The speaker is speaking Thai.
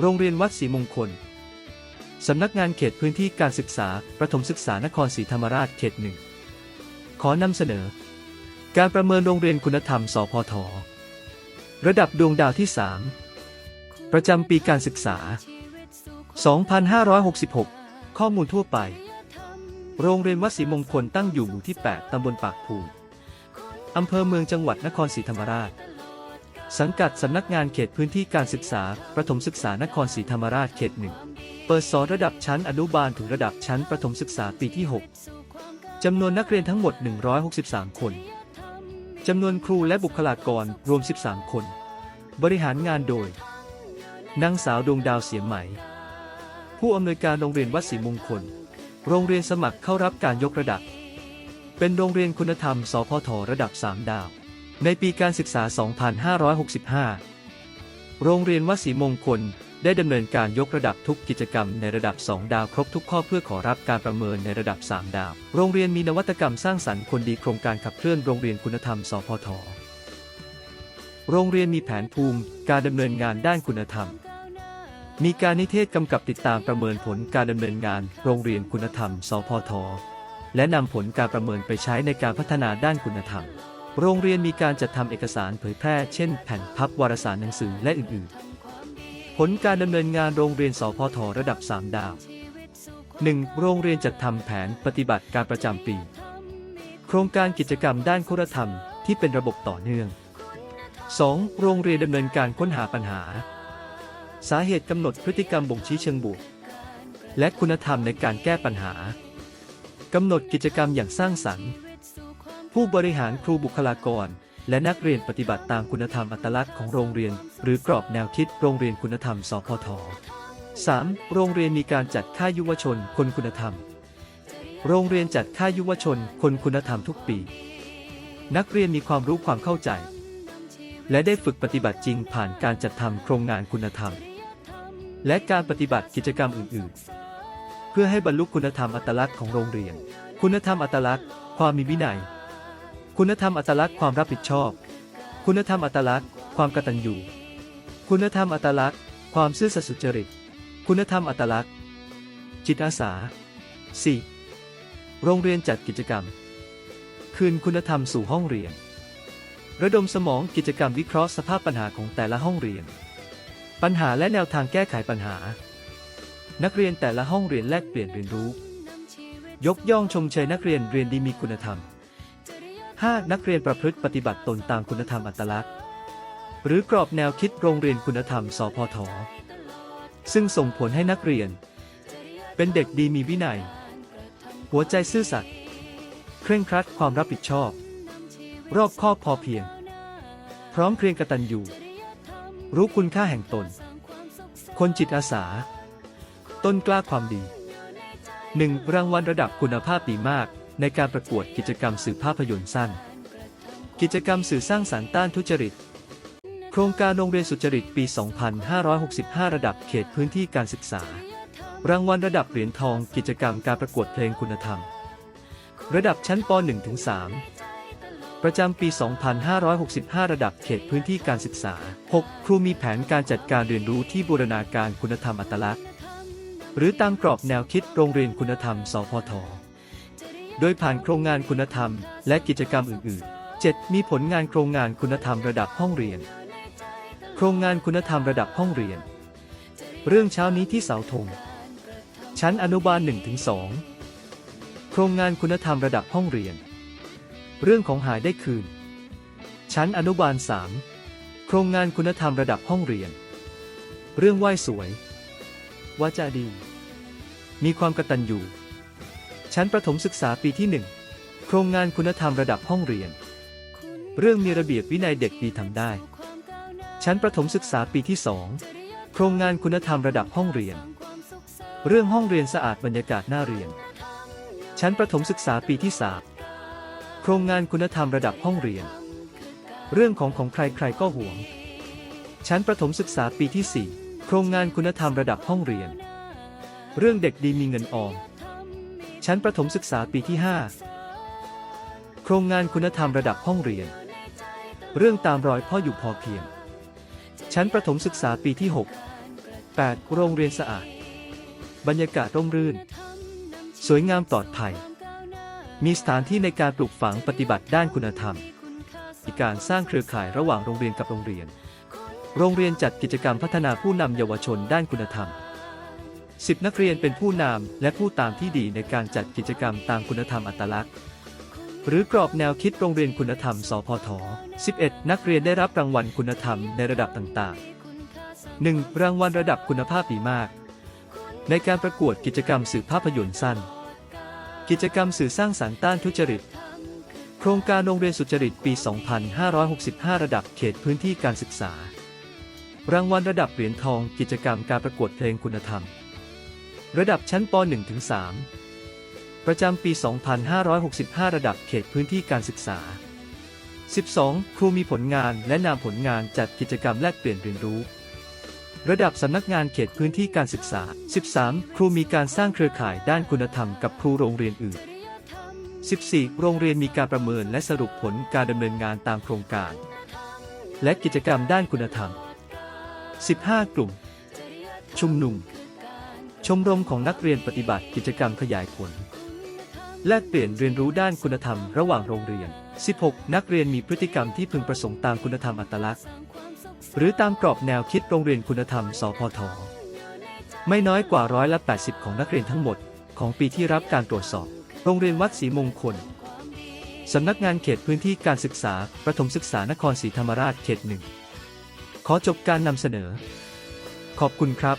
โรงเรียนวัดศรีมงคล สำนักงานเขตพื้นที่การศึกษา ประถมศึกษานครศรีธรรมราชเขตหนึ่ง ขอนำเสนอ การประเมินโรงเรียนคุณธรรม สพท ระดับดวงดาวที่ 3 ประจำปีการศึกษา 2566 ข้อมูลทั่วไป โรงเรียนวัดศรีมงคลตั้งอยู่หมู่ที่ 8 ตำบลปากภูนอำเภอเมืองจังหวัดนครศรีธรรมราช สังกัดสำนักงานเขตพื้นที่การศึกษา ประถมศึกษานครศรีธรรมราชเขตหนึ่ง เปิดสอนระดับชั้นอนุบาลถึงระดับชั้นประถมศึกษาปีที่ 6 จำนวนนักเรียนทั้งหมด 163 คน จำนวนครูและบุคลากรรวม 13 คน บริหารงานโดย นางสาวดวงดาวเสียงไหม ผู้อำนวยการโรงเรียนวัดศรีมงคล โรงเรียนสมัครเข้ารับการยกระดับ เป็นโรงเรียนคุณธรรม สพทระดับ 3 ดาว ในปีการศึกษา 2565 โรงเรียนวัดศรีมงคล ได้ดำเนินการยกระดับทุกกิจกรรมในระดับ 2 ดาวครบทุกข้อเพื่อขอรับการประเมินในระดับ 3 ดาว โรงเรียนมีนวัตกรรมสร้างสรรค์คนดีโครงการขับเคลื่อนโรงเรียนคุณธรรม สพท โรงเรียนมีแผนภูมิ การดำเนินงานด้านคุณธรรม มีการนิเทศกำกับติดตามประเมินผลการดำเนินงาน โรงเรียนคุณธรรม สพท และนำผลการประเมินไปใช้ในการพัฒนาด้านคุณธรรม โรงเรียนมีการจัดทำเอกสารเผยแพร่เช่น แผ่นพับวารสารหนังสือและอื่นๆ ผลการดำเนินงานโรงเรียนสพทระดับ 3 ดาว 1. โรงเรียนจัดทำแผนปฏิบัติการประจำปี โครงการกิจกรรมด้านคุณธรรมที่เป็นระบบต่อเนื่อง 2. โรงเรียนดำเนินการค้นหาปัญหา สาเหตุกำหนดพฤติกรรมบ่งชี้เชิงบวก และคุณธรรมในการแก้ปัญหากำหนดกิจกรรมอย่างสร้างสรรค์ ผู้บริหารครูบุคลากร และนักเรียนปฏิบัติตามคุณธรรมอัตลักษณ์ของโรงเรียน หรือกรอบแนวคิดโรงเรียนคุณธรรม สพท 3. โรงเรียนมีการจัดค่ายยุวชนคนคุณธรรม โรงเรียนจัดค่ายยุวชนคนคุณธรรมทุกปี นักเรียนมีความรู้ความเข้าใจ และได้ฝึกปฏิบัติจริงผ่านการจัดทำโครงงานคุณธรรม และการปฏิบัติกิจกรรมอื่น ๆ เพื่อให้บรรลุคุณธรรมอัตลักษณ์ของโรงเรียน คุณธรรมอัตลักษณ์ ความมีวินัย คุณธรรมอัตลักษณ์ความรับผิดชอบ คุณธรรมอัตลักษณ์ความกตัญญูคุณธรรมอัตลักษณ์ ความซื่อสัตย์สุจริต คุณธรรมอัตลักษณ์ จิตอาสา 4. โรงเรียนจัดกิจกรรม คืนคุณธรรมสู่ห้องเรียน ระดมสมองกิจกรรมวิเคราะห์สภาพปัญหาของแต่ละห้องเรียน ปัญหาและแนวทางแก้ไขปัญหา นักเรียนแต่ละห้องเรียนแลกเปลี่ยนเรียนรู้ ยกย่องชมเชยนักเรียนเรียนดีมีคุณธรรม 5. นักเรียนประพฤติปฏิบัติตนตามคุณธรรมอัตลักษณ์ หรือกรอบแนวคิดโรงเรียนคุณธรรม สพท ซึ่งส่งผลให้นักเรียน เป็นเด็กดีมีวินัย หัวใจซื่อสัตย์เคร่งครัดความรับผิดชอบ รอบคอบพอเพียง พร้อมเพรียงกตัญญูรู้คุณค่าแห่งตน คนจิตอาสา ต้นกล้าความดี 1. รางวัลระดับคุณภาพดีมาก ในการประกวดกิจกรรมสื่อภาพยนตร์สั้น กิจกรรมสื่อสร้างสรรค์ต้านทุจริต โครงการโรงเรียนสุจริตปี 2565 ระดับเขตพื้นที่การศึกษา รางวัลระดับเหรียญทอง กิจกรรมการประกวดเพลงคุณธรรม ระดับชั้นป .1-3 ประจำปี 2565 ระดับเขตพื้นที่การศึกษา 6. ครูมีแผนการจัดการเรียนรู้ที่บูรณาการคุณธรรมอัตลักษณ์ หรือตามกรอบแนวคิดโรงเรียนคุณธรรม สพท โดยผ่านโครงงานคุณธรรม และกิจกรรมอื่นๆ 7. มีผลงานโครงงานคุณธรรมระดับห้องเรียน โครงงานคุณธรรมระดับห้องเรียน เรื่องเช้านี้ที่เสาธง ชั้นอนุบาล 1-2 โครงงานคุณธรรมระดับห้องเรียน เรื่องของหายได้คืน ชั้นอนุบาล 3 โครงงานคุณธรรมระดับห้องเรียน เรื่องไหว้สวย วาจาดี มีความกตัญญู ชั้นประถมศึกษาปีที่ 1 โครงงานคุณธรรมระดับห้องเรียน เรื่องมีระเบียบวินัยเด็กดีทำได้ ชั้นประถมศึกษาปีที่ 2 โครงงานคุณธรรมระดับห้องเรียน เรื่องห้องเรียนสะอาดบรรยากาศน่าเรียน ชั้นประถมศึกษาปีที่ 3 โครงงานคุณธรรมระดับห้องเรียน เรื่องของของใครใครก็หวง ชั้นประถมศึกษาปีที่ 4 โครงงานคุณธรรมระดับห้องเรียน เรื่องเด็กดีมีเงินออม ชั้นประถมศึกษาปีที่ 5 โครงงานคุณธรรมระดับห้องเรียน เรื่องตามรอยพ่ออยู่พอเพียง ชั้นประถมศึกษาปีที่ 6 8. โรงเรียนสะอาด บรรยากาศร่มรื่น สวยงามปลอดภัย มีสถานที่ในการปลูกฝังปฏิบัติด้านคุณธรรมมีการสร้างเครือข่ายระหว่างโรงเรียนกับโรงเรียน โรงเรียนจัดกิจกรรมพัฒนาผู้นำเยาวชนด้านคุณธรรม 10 นักเรียนเป็นผู้นำและผู้ตามที่ดีในการจัดกิจกรรมตามคุณธรรมอัตลักษณ์ หรือกรอบแนวคิดโรงเรียนคุณธรรม สพท 11 นักเรียนได้รับรางวัลคุณธรรมในระดับต่างๆ 1. รางวัลระดับคุณภาพดีมาก ในการประกวดกิจกรรมสื่อภาพยนตร์สั้น กิจกรรมสื่อสร้างสรรค์ต้านทุจริต โครงการโรงเรียนสุจริตปี 2565 ระดับเขตพื้นที่การศึกษา รางวัลระดับเหรียญทอง กิจกรรมการประกวดเพลงคุณธรรม ระดับชั้นป .1-3 ประจำปี 2565 ระดับเขตพื้นที่การศึกษา 12. ครูมีผลงานและนำผลงานจัดกิจกรรมแลกเปลี่ยนเรียนรู้ ระดับสำนักงานเขตพื้นที่การศึกษา 13. ครูมีการสร้างเครือข่ายด้านคุณธรรมกับครูโรงเรียนอื่น 14. โรงเรียนมีการประเมินและสรุปผลการดำเนินงานตามโครงการ และกิจกรรมด้านคุณธรรม 15 กลุ่ม ชุมนุม ชมรมของนักเรียนปฏิบัติกิจกรรมขยายผล แลกเปลี่ยนเรียนรู้ด้านคุณธรรมระหว่างโรงเรียน 16 นักเรียนมีพฤติกรรมที่พึงประสงค์ตามคุณธรรมอัตลักษณ์ หรือตามกรอบแนวคิดโรงเรียนคุณธรรม สพท ไม่น้อยกว่าร้อยละ 80 ของนักเรียนทั้งหมด ของปีที่รับการตรวจสอบ โรงเรียนวัดศรีมงคลสำนักงานเขตพื้นที่การศึกษา ประถมศึกษานครศรีธรรมราชเขตหนึ่ง ขอจบการนำเสนอ ขอบคุณครับ